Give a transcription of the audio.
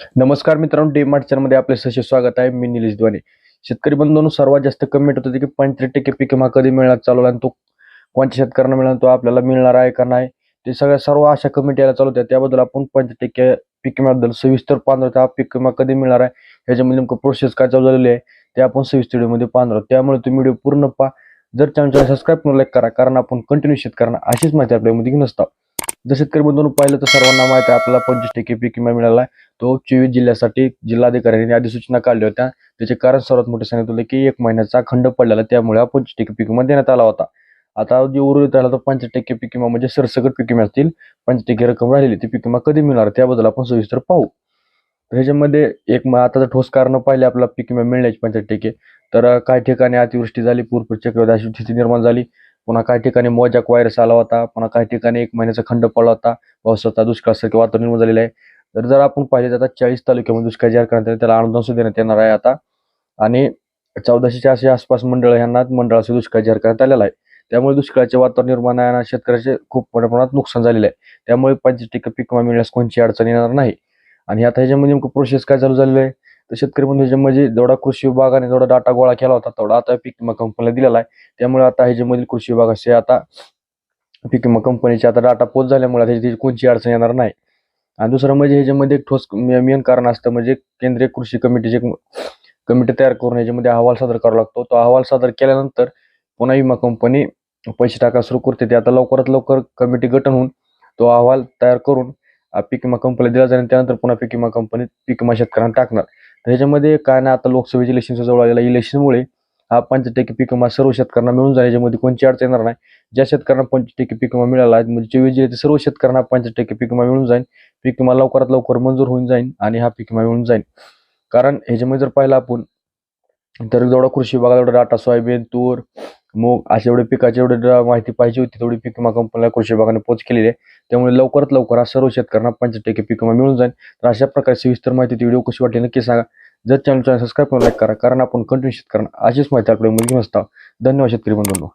नमस्कार मित्रांनो D mart चॅनलमध्ये आपले सशे स्वागत आहे. मी निलेश द्वाने शेतकरी बंधूंनो सर्वात जास्त कमेंट होते की पंचवीस टक्के पीक विमा कधी मिळणार चालू आणि तो कोणत्या शेतकऱ्यांना मिळणार तो आपल्याला मिळणार आहे का नाही? ते सगळ्या सर्व अशा कमेंट यायला चालू होत्या. त्याबद्दल आपण पंचवीस टक्के पीक विम्याबद्दल सविस्तर पाहणार हा पीक विमा कधी मिळणार आहे? ह्याच्यामध्ये नेमकं प्रोसेस काय चालू झालेली आहे? ते आपण सविस्तर व्हिडिओमध्ये पाहणार आहोत. त्यामुळे तुम्ही व्हिडिओ पूर्ण पहा. जर चॅनल सबस्क्राईब करून लाईक करा कारण आपण कंटिन्यू शेतकऱ्यांना अशीच माहिती आपल्यामध्ये घेऊन असतो. जर शेतकरी बंधूंनो पाहिलं तर सर्वांना माहिती आहे आपल्याला पंचवीस टक्के पीक विमा मिळाला आहे. तो चोवीस जिल्ह्यासाठी जिल्हाधिकाऱ्यांनी अधिसूचना काढल्या होत्या त्याचे कारण सर्वात मोठे सांगितलं होतं की एक महिन्याचा खंड पडलेला त्यामुळे हा पंचवीस टक्के पीक विमा देण्यात आला होता. आता जे उर्वरित राहिला तर पंचवीस टक्के पीक विमा म्हणजे सरसकट पीक विमा असतील पंचवीस टक्के रक्कम राहिलेली ती पीक विमा कधी मिळणार त्याबद्दल आपण सविस्तर पाहू. तर ह्याच्यामध्ये एक म- आता जर ठोस कारण पाहिले आपला पीक विमा मिळण्याची पंचवीस टक्के. तर काही ठिकाणी अतिवृष्टी झाली पूरपूर चक्रवात अशी स्थिती निर्माण झाली. पुन्हा काही ठिकाणी मोजाक व्हायरस आला होता पुन्हा काही ठिकाणी एक महिन्याचा खंड पडला होता. पावसाचा दुष्काळासारखे वातावरण निर्माण झालेलं आहे. तर जर आपण पाहिले तर आता चाळीस तालुक्यामध्ये दुष्काळ जाहीर करण्यात आले त्याला अनुदान सुद्धा देण्यात येणार आहे आता. आणि चौदाशे असे आसपास मंडळ यांना मंडळाचा दुष्काळ जाहीर करण्यात आलेला आहे. त्यामुळे दुष्काळाचे वातावरण निर्माण आहे आणि शेतकऱ्याचे खूप मोठ्या प्रमाणात नुकसान झालेलं आहे. त्यामुळे पंचवीस टक्के पीक विमा मिळण्यास कोणची अडचण येणार नाही. आणि आता ह्याच्यामध्ये नेमकं प्रोसेस काय चालू झालेलं आहे? तर शेतकरी बंधू ह्याच्यामध्ये म्हणजे जेवढा कृषी विभागाने जेवढा डाटा गोळा केला होता तेवढा आता पीक विमा कंपनीला दिलेला आहे. त्यामुळे आता ह्याच्यामधील कृषी विभागाचे आता पीक विमा कंपनीचे आता डाटा पोच झाल्यामुळे त्याची कोणची अडचण येणार नाही. आणि दुसरं म्हणजे ह्याच्यामध्ये एक ठोस मेन कारण असतं म्हणजे केंद्रीय कृषी कमिटीचे कमिटी तयार करून ह्याच्यामध्ये अहवाल सादर करावा लागतो. तो अहवाल सादर केल्यानंतर पुन्हा विमा कंपनी पैसे टाका सुरू करते. ते आता लवकरात लवकर कमिटी गठन होऊन तो अहवाल तयार करून पीक विमा कंपनीला दिला जाईल आणि त्यानंतर पुन्हा पीक विमा कंपनीत पीक विमा शेतकऱ्यांना टाकणार. तर ह्याच्यामध्ये काय नाही आता लोकसभेचे इलेक्शनच्या जवळ आलेला इलेक्शनमुळे हा पंचवीस टक्के पीक विमा सर्व शेतकऱ्यांना मिळून जाईल याच्यामध्ये कोणची अडचण येणार नाही. ज्या शेतकऱ्यांना पंचवीस टक्के पीक विमा मिळाला आहे म्हणजे चोवीस जिल्ह्यातील सर्व शेतकऱ्यांना पंचवीस टक्के पीक विमा मिळून जाईल. पीक विमा लवकरात लवकर मंजूर होऊन जाईल आणि हा पीक विमा मिळून जाईल. कारण ह्याच्यामध्ये जर पाहिलं आपण तर जेवढा कृषी विभागाला एवढा डाटा सोयाबीन तूर मग अशा एवढे पिकाची एवढी माहिती पाहिजे होती तेवढी पीक विमा कंपनीला कृषी विभागाने पोच केलेली आहे. त्यामुळे लवकरात लवकर हा सर्व शेतकऱ्यांना पंचवीस टक्के पीक विमा मिळून जाईल. तर अशा प्रकारे सविस्तर माहिती ती व्हिडिओ कशी वाटली नक्की सांगा. जर चॅनल चॅनल सबस्क्राईब करून लाईक करा कारण आपण कंटिन्यू शेतकऱ्यांना अशीच माहिती आपल्याला मुलगी नसता धन्यवाद शेतकरी बंधू